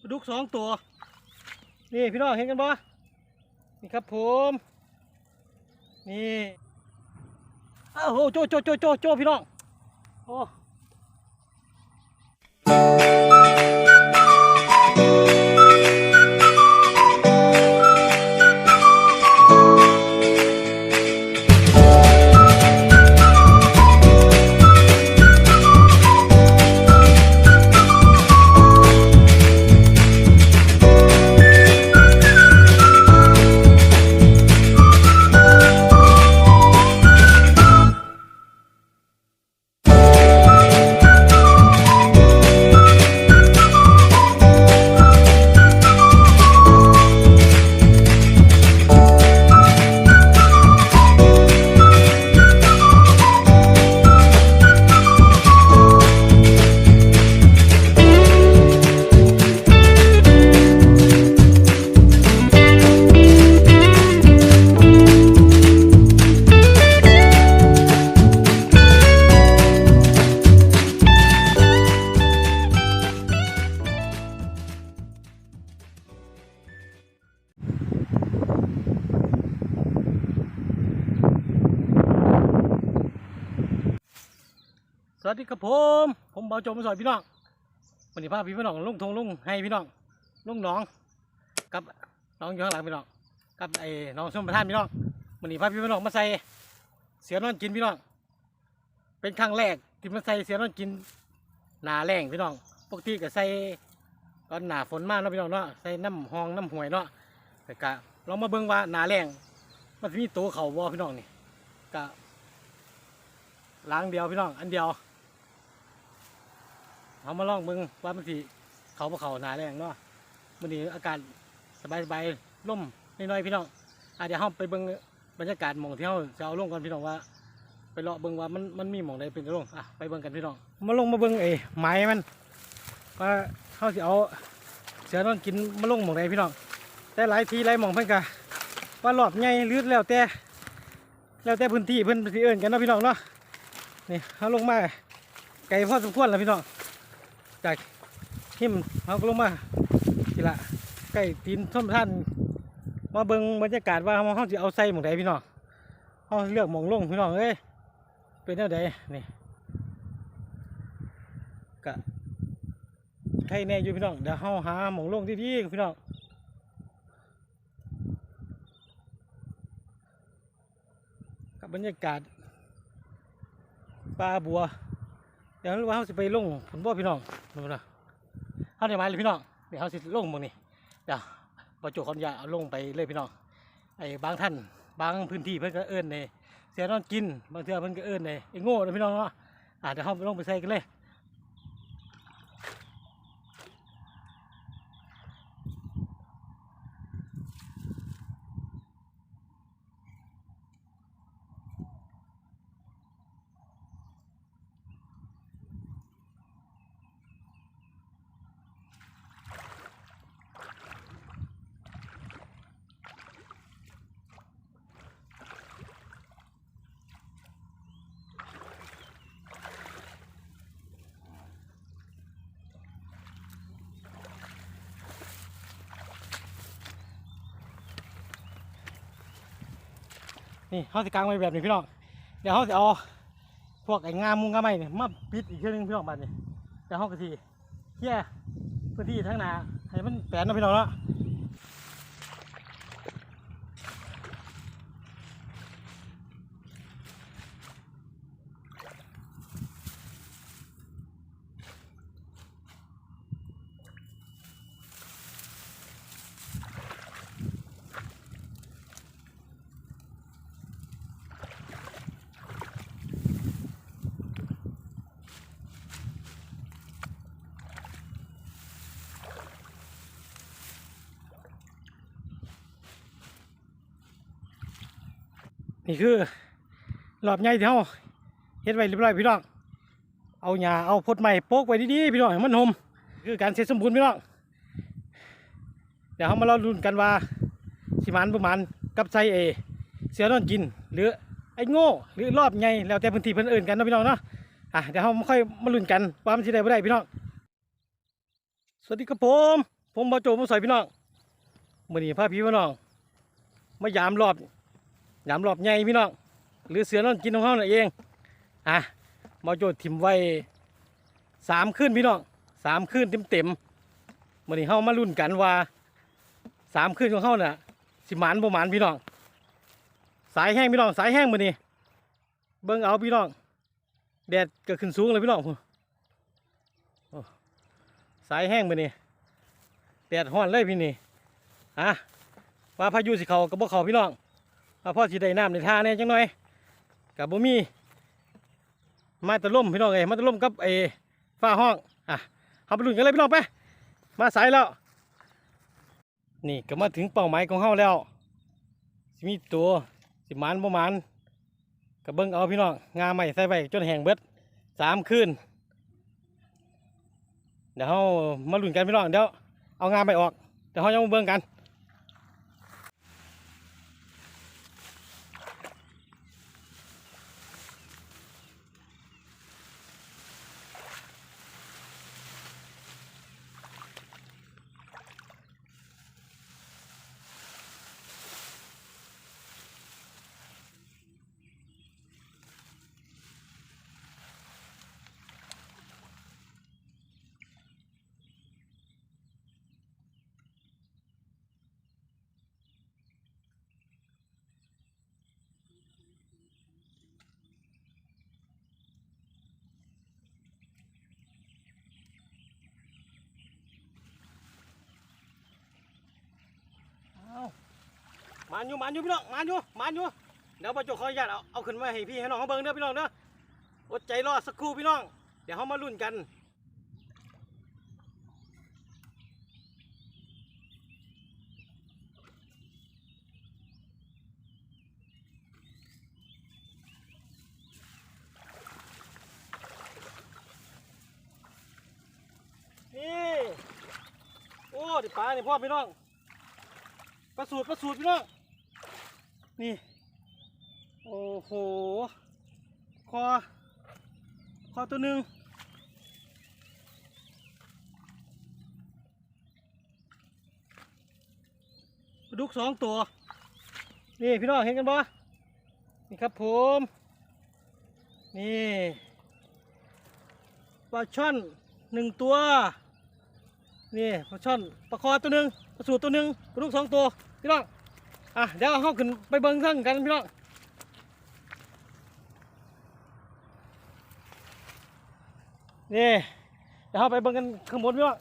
ปลาดุกสองตัว นี่พี่น้องเห็นกันบ่นี่ครับผม นี่อ้าวโหโจโจโจโจโจพี่น้องโอ้ ดีครับผม ผมเบาโจมมาสอยพี่น้องวันนี้พาพี่น้องลุงทงลุงให้พี่น้องลุงน้องกับน้องอยู่ข้างหลังพี่น้องกับไอ้น้องส้มประธานพี่น้องวันนี้พาพี่น้องมาใส่เสือนอนกินพี่น้อง เป็นครั้งแรกที่มาใส่เสือนอนกินหนาแรงพี่น้อง ปกติก็ใส่ตอนหนาฝนมากเนาะพี่น้องเนาะใส่น้ำหองน้ำห่วยเนาะแต่กะลองมาเบิ่งว่าหนาแรงมันจะมีตัวเขาบ่พี่น้องนี่กะล้างเดียวพี่น้องอันเดียว เอามาลองมึงว่ามันสิเขาบ่เขาหนาแรงเนาะมันนี้อากาศสบายสบายๆร่มน้อยๆพี่น้องอาเดี๋ยวเราไปเบิ่งบรรยากาศหมองที่เราจะเอาลงกันพี่น้องว่า ไปเลาะเบิ่งว่ามันมันมีหมองใดเป็นลงอะไปเบิ่งกันพี่น้องมาลงมาเบิ่งไอ้ไม้มันว่าเขาสิเอาเสือนอนกินมาลงหมองใดพี่น้องแต่หลายทีหลายหมองเพิ่นกะว่ารอบใหญ่หรือแล้วแต่แล้วแต่พื้นที่เพิ่นสิเอิ้นกันเนาะพี่น้องเนาะนี่เขาลงมาไกลพอสมควรแล้วพี่น้อง จากหิมเขาก็ลงมาทีละใกล้ตีนท่อมท่าน มาเบิ่งบรรยากาศว่าเขาจะเอาใส่หมองใดพี่น้องเขาเลือกหมองลงพี่น้องเอ้ยเป็นแนวใดนี่กะไทยแน่อยู่พี่น้องเดี๋ยวเขาหาหมองลงดีๆพี่น้องกับบรรยากาศปลาบัว เดี๋ยวว่าเขาสิไปลงผลบ่พี่น้องดูนะเขาเดี๋ยวมาเลยพี่น้องเดี๋ยวเขาสิลงหมองนี่เดี๋ยวประจุขออนยาเอาลงไปเลยพี่น้องไอ้บางท่านบางพื้นที่เพิ่นก็เอิ้นในเสียนอนกินบางเทื่อเพิ่นก็เอิ้นในไอ้โง่นะพี่น้องเนาะอ่าเดี๋ยวเขาไปลงไปใส่กันเลย นี่เขาสิกางไว้แบบนี้พี่น้องเดี๋ยวเขาจะเอาพวกไอ้งามมุงงามไม้เนี่ยมาปิดอีกเช่นึงพี่น้องบัดนี้เดี๋ยวเขาก็ทีเที่ยพื้นที่ทั้งหนาให้มันแปลนนะพี่น้องเนาะ นี่คือรอบใหญ่ที่เขาเฮ็ดไว้เรียบร้อยพี่น้อง เอาหญ้าเอาพดใหม่โปกไว้ดีๆพี่น้องให้มันหมคือการเสร็จสมบูรณ์พี่น้อง เดี๋ยวเขามารอลุ้นกันว่าสิมันประมาณกับไซเอเสือนอนกิน หรือไอ้โง่หรือรอบใหญ่แล้วแต่พื้นที่เพิ่นเอิ้นกันนะพี่น้องเนาะอะเดี๋ยวเขามาค่อยมาลุ้นกันว่ามันสิได้บ่ได้พี่น้อง สวัสดีครับผมผผมมาโจมาใส่พี่น้องมื่อนี้พาพี่พี่น้อง มายามรอบ ยามรอบใหญ่พี่น้องหรือเสือนอนกินของเขาน่ะเองอะมาโจถิ่มไว้สามคืนพี่น้องสามคืนเต็มเต็มๆมื่อนี้เขามาลุ้นกันว่าสามคืนของเขาน่ะสิหมานบ่หมานพี่น้องสายแห้งพี่น้องสายแห้งมื่อนี้เบิ่งเอาพี่น้องแดดก็ขึ้นสูงเลยพี่น้องสายแห้งไปนี่แดดห้อนเลยพี่นี่อะว่าพายุสิเขากับบ่เขาพี่น้อง ว่าพ่อสิได้น้ำในท่าแน่จังหน่อยกับบ่มีมาตะล่มพี่น้องเอ้ยมาตะล่มกับไอ้ฟ้าห้องอะเอาไปลุ้นกันเลยพี่น้องไปมาสายแล้ว นี่ก็มาถึงเป้าหมายของเฮาแล้วสิมีตัวสิมานบ่หมานกับเบิ่งเอาพี่น้องงาใหม่ใส่ไว้จนแห้งเบิดสามคืนเดี๋ยวเรามาลุ้นกันพี่น้องเดี๋ยวเอางานไปออกเดี๋ยวเราจะมาเบิ่งกัน มานอยู่มานอยู่พี่น้องมานอยู่มานอยู่เดี๋ยวประจุขออนุญาตเอาเอาขึ้นมาให้พี่ให้น้องเขาเบิ่งเด้อพี่น้องเด้ออดใจรอสักครู่พี่น้อง เดี๋ยวเขามาลุ้นกันนี่โอ้ดิปลาเนี่ยพ่อพี่น้องประสูตรประสูตรพี่น้อง นี่ โอ้โห คอ คอตัวหนึ่งปลาดุกสองตัว นี่พี่น้องเห็นกันบ่นี่ครับผม นี่ปลาช่อนหนึ่งตัว นี่ปลาช่อนปลาคอตัวหนึ่งปลาสูตรตัวหนึ่งปลาดุกสองตัว พี่น้อง อะเดี๋ยวเขาขึ้นไปเบิ้งทั้งกันพี่น้องนี่เดี๋ยวเราไปเบิ้งกันข้างบนพี่น้อง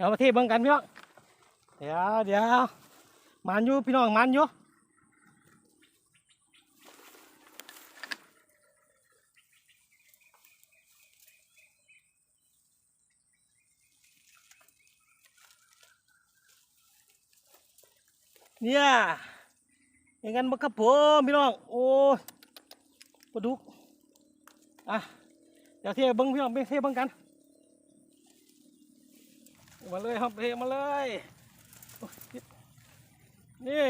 เดี๋ยวมาเทเบิ่งกันพี่น้องเดี๋ยวเดี๋ยวมันอยู่พี่น้องมันอยู่เนี่ยอย่างนั้นบัครับผมพี่น้องโอ้ยปลาดุกอะเดี๋ยวเทเบิ้งพี่น้องไปเทเบิ้งกัน มาเลยครับเทมาเลยนี่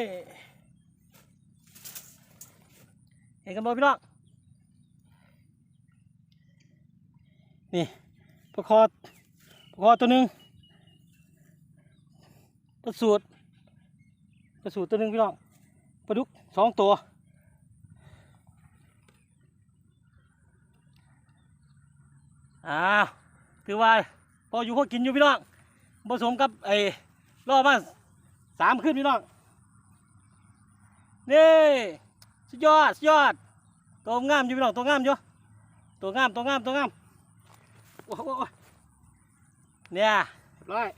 เห็นกันบ่พี่น้องนี่ปลาคอปลาคอตัวหนึ่งปลาสูตรปลาสูตรตัวหนึ่งพี่น้องปลาดุกสองตัวอ้าวถือว่าพออยู่พอกินอยู่พี่น้อง ผสมกับไอ้รอบมาสามขึ้นพี่น้องนี่สุดยอดสุดยอดตัวงามอยู่พี่น้องตัวงามอยู่ตัวงามตัวงามตัวงามโอ้โหเนี่ยร้อย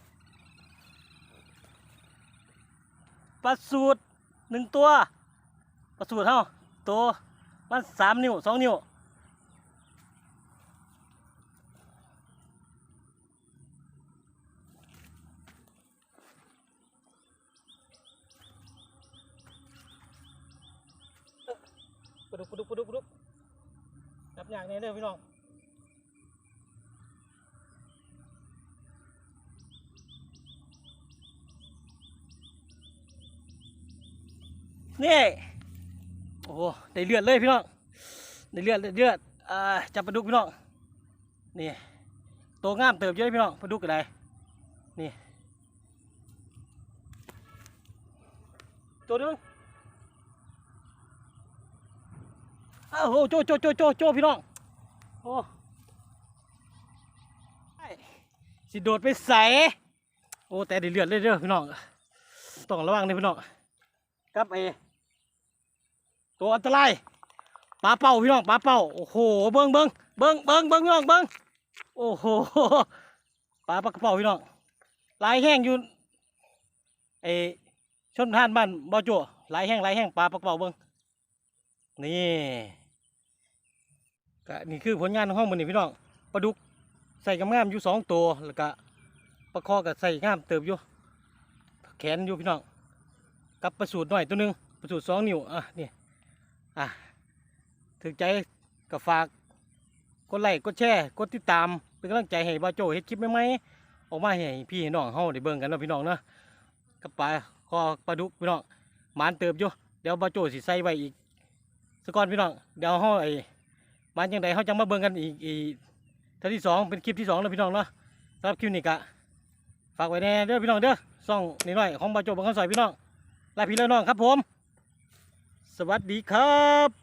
ปลาสูตรหนึ่งตัวปลาสูตรเท่าตัวมันสามนิ้วสองนิ้ว ปลาดุกปดุกปดุกปดุกจับอย่างนี้เด้อพี่น้องนี่โอ้โหได้เลือดเลยพี่น้องได้เลือดได้เลือดอ่าจับปลาดุกพี่น้องนี่ตัวงามเติบเยอะเลยพี่น้องปลาดุกอะไรนี่ตัวนึง อ้าวโหโจโจโจโจโจพี่น้องโอ้สิโดดไปใส่โอ้แต่ได้เลือดเลยเด้อพี่น้องต้องระวังเด้อพี่น้องครับไอ้ตัวอันตรายปลาเป่าพี่น้องปลาเป่าโอ้โหเบิ้งเบิ้งเบิ้งเบิ้งเบิ้งพี่น้องเบิ้งโอ้โหปลาปลากระเป๋าพี่น้องลายแห้งอยู่ไอชนท่านบ้านบ่อจั่วลายแห้งลายแห้งปลาปลากระเป๋าเบิ้งนี่ ก็นี่คือผลงานของห้องมันนี่พี่น้องปลาดุกใส่กำงามอยู่สองตัวแล้วก็ปลาคอก็ใส่งามเติบอยู่แขนอยู่พี่น้องกับประสูตรหน่อยตัวหนึงประสูตรสองนิ้วอะนี่อะถึงใจก็ฝากกดไลค์กดแชร์กดติดตามเป็นกำลังใจให้บ่าโจเฮ็ดคลิปใหม่ๆออกมาให้พี่ให้น้องเฮาได้เบิ่งกันเนาะพี่น้องเนาะกับปลาคอปลาดุกพี่น้องหมานเติบอยู่เดี๋ยวบ่าโจสิใส่ไว้อีกสก่อนพี่น้องเดี๋ยวเฮาไอ้ มาจังไดเขาจะมาเบิ่งกันอีกอีกท่าที่สองเป็นคลิปที่สองแล้วพี่น้องเนาะสำหรับคลิปนี้กะฝากไว้แน่เด้อพี่น้องเด้อซ่องนิดหน่อยของบาโจบังคับซอยพี่น้องลาพี่แล้วน้องครับผม สวัสดีครับ